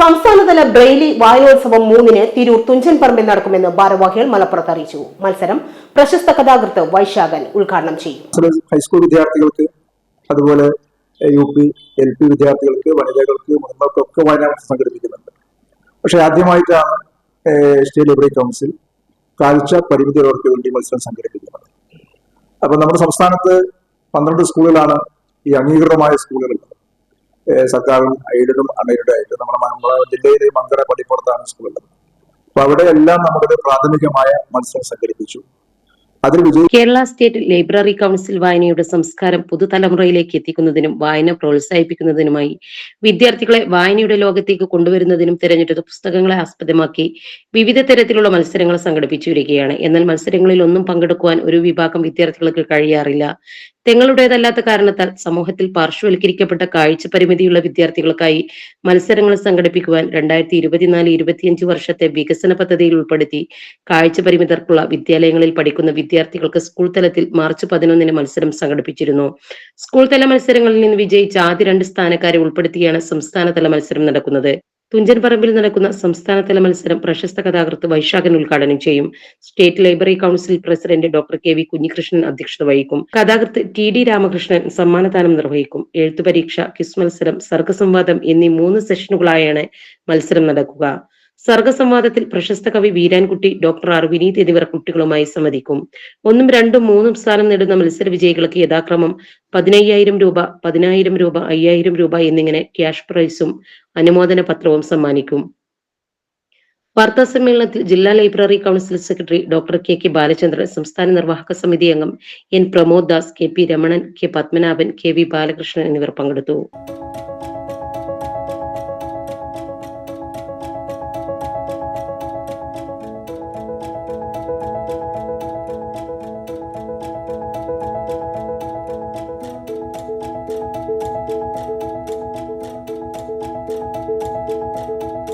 സംസ്ഥാനതല ബ്രെയിലി വായനോത്സവം മൂന്നിന് തിരൂർ തുഞ്ചൻ പറമ്പിൽ നടക്കുമെന്ന് ഭാരവാഹികൾ മലപ്പുറത്ത് അറിയിച്ചു. മത്സരം പ്രശസ്ത കഥാകൃത്ത് വൈശാഖൻ ഉദ്ഘാടനം ചെയ്യും. ഹൈസ്കൂൾ വിദ്യാർത്ഥികൾക്ക് അതുപോലെ യു പി എൽ പി വിദ്യാർത്ഥികൾക്ക് വനിതകൾക്ക് മുതിർന്നവർക്കൊക്കെ വയനാട് സംഘടിപ്പിക്കുന്നുണ്ട്. പക്ഷെ ആദ്യമായിട്ടാണ് സ്റ്റേറ്റ് ലൈബ്രറി കൗൺസിൽ കാഴ്ച പരിമിതിയുള്ളവർക്ക് വേണ്ടി മത്സരം സംഘടിപ്പിക്കുന്നത്. അപ്പൊ നമ്മുടെ സംസ്ഥാനത്ത് പന്ത്രണ്ട് സ്കൂളുകളാണ് ഈ അംഗീകൃതമായ ഏഹ്, സർക്കാരും എയ്ഡഡും അണയുടെ ആയിട്ട് നമ്മുടെ മ- നമ്മുടെ ജില്ലയിലെ മങ്കര പള്ളിപ്പുറത്താണ് സ്കൂളുള്ളത്. അപ്പൊ അവിടെ എല്ലാം നമ്മുടെ പ്രാഥമികമായ മത്സരം സംഘടിപ്പിച്ചു. കേരള സ്റ്റേറ്റ് ലൈബ്രറി കൗൺസിൽ വായനയുടെ സംസ്കാരം പുതുതലമുറയിലേക്ക് എത്തിക്കുന്നതിനും വായന പ്രോത്സാഹിപ്പിക്കുന്നതിനുമായി വിദ്യാർത്ഥികളെ വായനയുടെ ലോകത്തേക്ക് കൊണ്ടുവരുന്നതിനും തിരഞ്ഞെടുത്ത പുസ്തകങ്ങളെ ആസ്പദമാക്കി വിവിധ തരത്തിലുള്ള മത്സരങ്ങൾ സംഘടിപ്പിച്ചു വരികയാണ്. എന്നാൽ മത്സരങ്ങളിൽ ഒന്നും പങ്കെടുക്കുവാൻ ഒരു വിഭാഗം വിദ്യാർത്ഥികൾക്ക് കഴിയാറില്ല. തങ്ങളുടേതല്ലാത്ത കാരണത്താൽ സമൂഹത്തിൽ പാർശ്വവൽക്കരിക്കപ്പെട്ട കാഴ്ച പരിമിതിയുള്ള വിദ്യാർത്ഥികൾക്കായി മത്സരങ്ങൾ സംഘടിപ്പിക്കുവാൻ രണ്ടായിരത്തി ഇരുപത്തിനാല് ഇരുപത്തിയഞ്ച് വർഷത്തെ വികസന പദ്ധതിയിൽ ഉൾപ്പെടുത്തി കാഴ്ച പരിമിതർക്കുള്ള വിദ്യാലയങ്ങളിൽ പഠിക്കുന്ന വിദ്യാർത്ഥികൾക്ക് സ്കൂൾ തലത്തിൽ മാർച്ച് പതിനൊന്നിന് മത്സരം സംഘടിപ്പിച്ചിരുന്നു. സ്കൂൾ തല മത്സരങ്ങളിൽ നിന്ന് വിജയിച്ച ആദ്യ രണ്ട് സ്ഥാനക്കാരെ ഉൾപ്പെടുത്തിയാണ് സംസ്ഥാനതല മത്സരം നടക്കുന്നത്. തുഞ്ചൻ പറമ്പിൽ നടക്കുന്ന സംസ്ഥാനതല മത്സരം പ്രശസ്ത കഥാകൃത്ത് വൈശാഖൻ ഉദ്ഘാടനം ചെയ്യും. State library council president doctor K V Kunhikrishnan അധ്യക്ഷത വഹിക്കും. കഥാകൃത്ത് ടി ഡി രാമകൃഷ്ണൻ സമ്മാനദാനം നിർവഹിക്കും. എഴുത്തു പരീക്ഷ ക്വിസ് മത്സരം സർഗസംവാദം എന്നീ മൂന്ന് സെഷനുകളായാണ് മത്സരം നടക്കുക. സർഗസംവാദത്തിൽ പ്രശസ്ത കവി വീരാൻകുട്ടി ഡോക്ടർ ആർ വിനീത് എന്നിവർ കുട്ടികളുമായി സംവദിക്കും. ഒന്നും രണ്ടും മൂന്നും സ്ഥാനം നേടുന്ന മത്സര വിജയികൾക്ക് യഥാക്രമം പതിനയ്യായിരം രൂപ പതിനായിരം രൂപ അയ്യായിരം രൂപ എന്നിങ്ങനെ ക്യാഷ് പ്രൈസും അനുമോദന പത്രവും സമ്മാനിക്കും. വാർത്താ സമ്മേളനത്തിൽ ജില്ലാ library council secretary doctor K K Balachandran സംസ്ഥാന നിർവാഹക സമിതി അംഗം N Pramod Das K P Ramanan K Padmanabhan K V Balakrishnan എന്നിവർ പങ്കെടുത്തു.